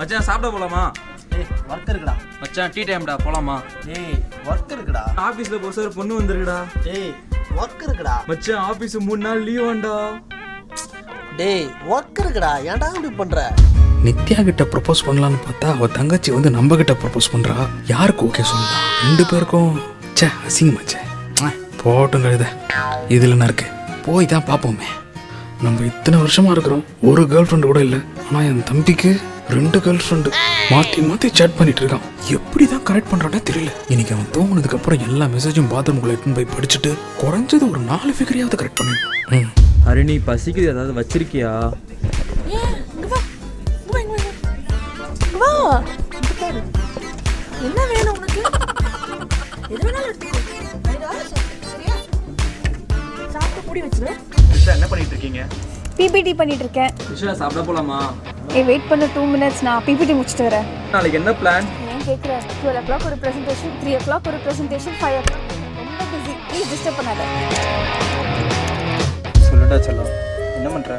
மச்சான் சாப்பிட போலாமா? ஏய் ஒர்க் இருக்குடா. மச்சான் டீ டைம்டா போலாமா? ஏய் ஒர்க் இருக்குடா. ஆபீஸ்ல போஸ் ஒரு பொண்ணு வந்திருக்குடா. டேய் ஒர்க் இருக்குடா. மச்சான் ஆபீஸ் மூணு நாள் லீவ் வேண்டா. டேய் ஒர்க் இருக்குடா. ஏன்டா இப்படி பண்ற? நித்யா கிட்ட ப்ரப்போஸ் பண்ணலான்னு பார்த்தா அவ தங்கச்சி வந்து நம்ம கிட்ட ப்ரப்போஸ் பண்றா. யாருக்கு ஓகே சொல்லலாம் ரெண்டு பேருக்கும். ச்சே அசிங்கமாச்சே. போட்டும் கழுத. இதுல என்ன இருக்கு? போய் தான் பார்ப்போமே. நம்ம இத்தனை வருஷமா இருக்கிறோம். ஒரு கேர்ள் ஃப்ரெண்டு கூட இல்லை. ஆனா என் தம்பிக்கு ரெண்டு கேர்ள் ஃப்ரெண்டு மாத்தி மாத்தி சேட் பண்ணிட்டு இருக்கான். எப்படி தான் கரெக்ட் பண்றானே தெரியல. இன்னைக்கு அவன் தூங்குனதுக்கு அப்புறம் எல்லா மெசேஜும் பாத்ரூம்குள்ள எடுத்துன்னு போய் படிச்சுட்டு குறைஞ்சது ஒரு நாலு ஃபிகரையாவது கரெக்ட் ம். ஹரிணி பசிக்குது ஏதாவது வச்சிருக்கியா. என்ன வேணும் உனக்கு? எது வேணாலும் எடுத்துக்கோ. என்ன பண்ணிட்டு இருக்கீங்க? பிபிடி பண்ணிட்டு இருக்கேன். சாப்பிட போலாமா? ஏய் வெயிட் பண்ண டூ மினிட்ஸ் நான் பிபிடி முடிச்சுட்டு வரேன். நாளைக்கு என்ன பிளான் ஏன் கேட்குறேன் டுவெல் ஓ கிளாக் ஒரு ப்ரெசன்டேஷன் த்ரீ ஓ கிளாக் ஒரு ப்ரெசன்டேஷன் ஃபைவ் ஓ கிளாக் ரொம்ப பிஸி ப்ளீஸ் டிஸ்டர்ப் பண்ணாத. சொல்லுடா செல்லம் என்ன பண்ணுற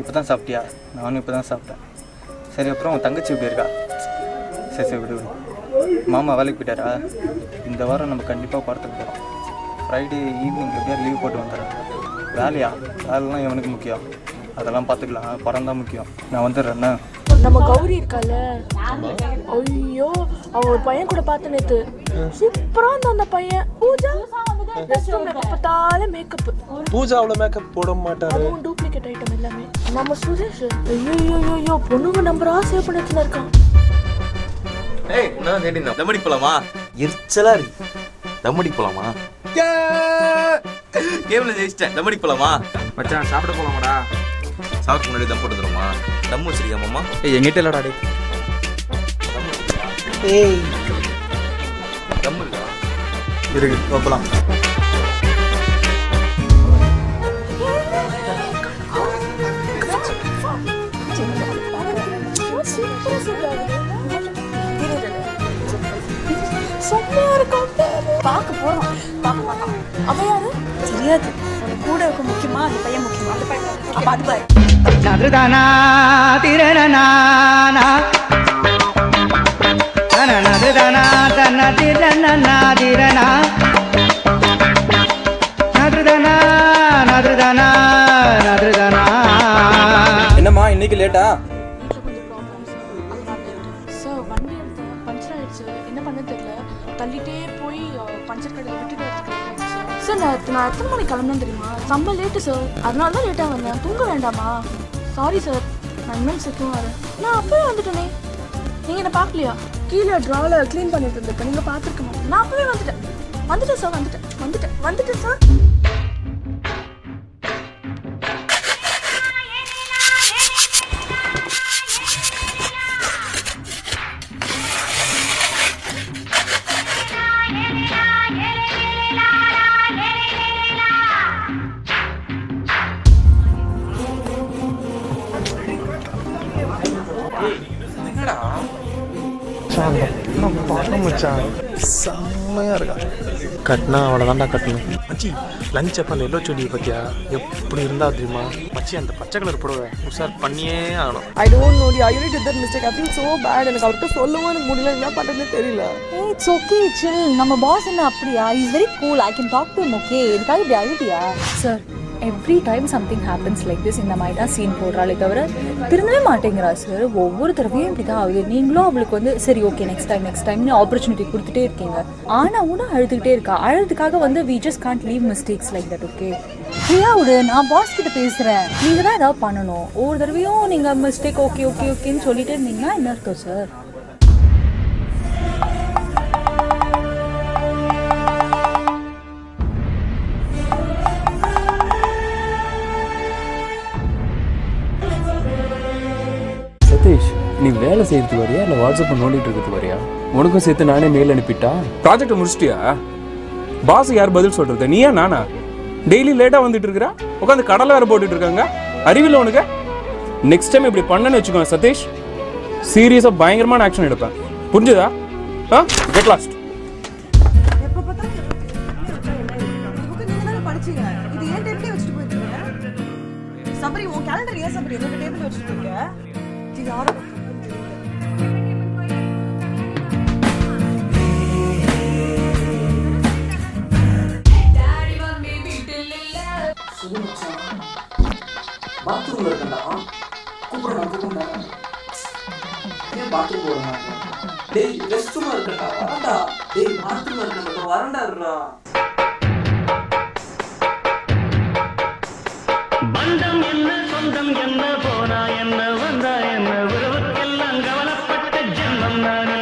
இப்போ தான் சாப்பிட்டியா? நானும் இப்போ தான் சாப்பிட்டேன். சரி அப்புறம் உன் தங்கச்சி எப்படி இருக்கா? சரி சரி விடு விடு. மாமா வேலைக்கு போயிட்டாரா? இந்த வாரம் நம்ம கண்டிப்பாக படத்துக்கு போகிறோம் ஃப்ரைடே ஈவினிங் எப்படியா லீவ் போட்டு வந்துடுறேன். வேலையா? வேலைலாம் எவனுக்கு முக்கியம்? அதெல்லாம் பார்த்துக்கலாம். படம் தான் முக்கியம். நான் வந்துடுறேண்ணா நம்ம கௌரி இருக்கால? ஐயோ அவ ஒரு பையன் கூட பார்த்த நேத்து. சூப்பரா இருந்தா அந்த பையன். பூஜா? ரெஸ்ட் ரூம்ல பார்த்தாலே மேக்கப் பூஜா மேக்கப் போட மாட்டாரு. அதுவும் டூப்ளிகேட் ஐட்டம் எல்லாமே. நம்ம சுரேஷ் ஐயோ ஐயோ பொண்ணுங்க நம்பரா சேவ் பண்ணி ஏய் நான் தேடி தம்மடி போலாமா எரிச்சலா இருக்கு. தம்மடி போலாமா கேம்ல ஜெயிச்சிட்டேன். தம்மடி போலாமா மச்சான் சாப்பிட போலாமாடா? சாப்பிட்டு முன்னாடி தம் போட்டு தருமா தம் வச்சிருக்கியா மாமா? ஏய் எங்கிட்ட இல்லடா டே ஏய். தம் இருக்கு? செம்மையா இருக்கும். பார்க்க போறோம். பார்க்க மாட்டான் அவ யாரு? தெரியாது. இருக்க முக்கியமா? அந்த பையன் முக்கியமா? அந்த பையன் அப்ப அது பாரு நதுதானா திரணனானா நதுதானா தன திரணனா திரணா நதுதானா நதுதானா நதுதானா. என்னம்மா இன்னைக்கு லேட்டா சார் வண்டி எடுத்தேன் பஞ்சர் ஆயிடுச்சு. என்ன பண்ண தெரியல. தள்ளிட்டே போய் பஞ்சர் கடையில் விட்டுட்டு சார் நான் எத்தனை மணிக்கு கிளம்புனேன் தெரியுமா? செம்ம லேட்டு சார் அதனால தான் லேட்டாக வந்தேன். தூங்க வேண்டாமா? சாரி சார் நான் இனிமேல் சீக்கிரம் வரேன் நான் அப்பவே வந்துட்டேனே. நீங்கள் என்ன பார்க்கலையா? கீழே ட்ராவில் க்ளீன் பண்ணிட்டு இருந்திருக்கேன். நீங்கள் பார்த்துருக்க மாட்டேன் நான் அப்பவே வந்துட்டேன். வந்துட்டேன் சார் வந்துட்டேன். வந்துட்டேன். வந்துட்டேன் சார் செம்மையா இருக்கா? கட்டினா அவ்வளோதான்டா கட்டணும். மச்சி லஞ்ச் அப்போ அந்த எல்லோ செடியை பற்றியா எப்படி இருந்தா தெரியுமா? மச்சி அந்த பச்சை கலர் புடவை உஷார் பண்ணியே ஆகணும். I don't know D I unit that mistake I feel so bad எனக்கு அவர்கிட்ட சொல்லவும் முடியல. என்ன பண்ணுறதுன்னு தெரியல. இட்ஸ் ஓகே சில் நம்ம பாஸ் என்ன அப்படியா? Is very cool I can talk to okay இதுக்காக இப்படி அழுதியா? Sir every time something happens like this இந்த மாதிரி தான் சீன் போடுறாளே தவிர திருந்தவே மாட்டேங்கிறா சார் ஒவ்வொரு தடவையும் இப்படி தான் ஆகுது. நீங்களும் அவளுக்கு வந்து சரி ஓகே நெக்ஸ்ட் டைம் நெக்ஸ்ட் டைம்னு ஆப்பர்ச்சுனிட்டி கொடுத்துட்டே இருக்கீங்க. ஆனால் கூட அழுதுகிட்டே இருக்கா. அழுதுக்காக வந்து we just can't leave mistakes like that okay ஃப்ரீயா விடு நான் பாஸ் கிட்ட பேசுகிறேன் நீங்கள் தான் ஏதாவது பண்ணணும். ஒவ்வொரு தடவையும் நீங்கள் மிஸ்டேக் ஓகே ஓகே ஓகேன்னு சொல்லிட்டு இருந்தீங்கன்னா என்ன இருக்கும் சார் நீ வேலை செய்யறதுக்கு வரியா? இல்லை வாட்ஸ்அப் நோண்டிட்டு இருக்கிறது வரியா? உனக்கும் சேர்த்து நானே மெயில் அனுப்பிட்டா? ப்ராஜெக்ட் முடிச்சிட்டியா? பாஸ் யார் பதில் சொல்றது? நீயா நானா? டெய்லி லேட்டாக வந்துட்டு இருக்கிறா? உட்காந்து கடலை வேற போட்டுட்டு இருக்காங்க. அறிவில் உனக்கு? நெக்ஸ்ட் டைம் இப்படி பண்ணேன்னு வச்சுக்கோ சதீஷ். சீரியஸாக பயங்கரமான ஆக்ஷன் எடுப்பேன். புரிஞ்சுதா? ஆ? கெட் லாஸ்ட் சபரி உன் கேலண்டர் ஏன் சபரி? என்னோட டேபிள் வச்சுட்டு இருக்க இது யாரோட பாத்ரூம்ல இருக்கண்டா கூப்பிடுறா கூப்பிடுறா ஏன் பாத்ரூம் போட டேய் ரெஸ்ட் ரூம்ல இருக்கண்டா வரண்டா டேய் பாத்ரூம்ல இருக்கண்டா வரண்டா இருடா. பந்தம் என்ன சொந்தம் என்ன போனா என்ன வந்தா என்ன உறவுக்கெல்லாம் கவலைப்பட்ட ஜென்மம் நான்.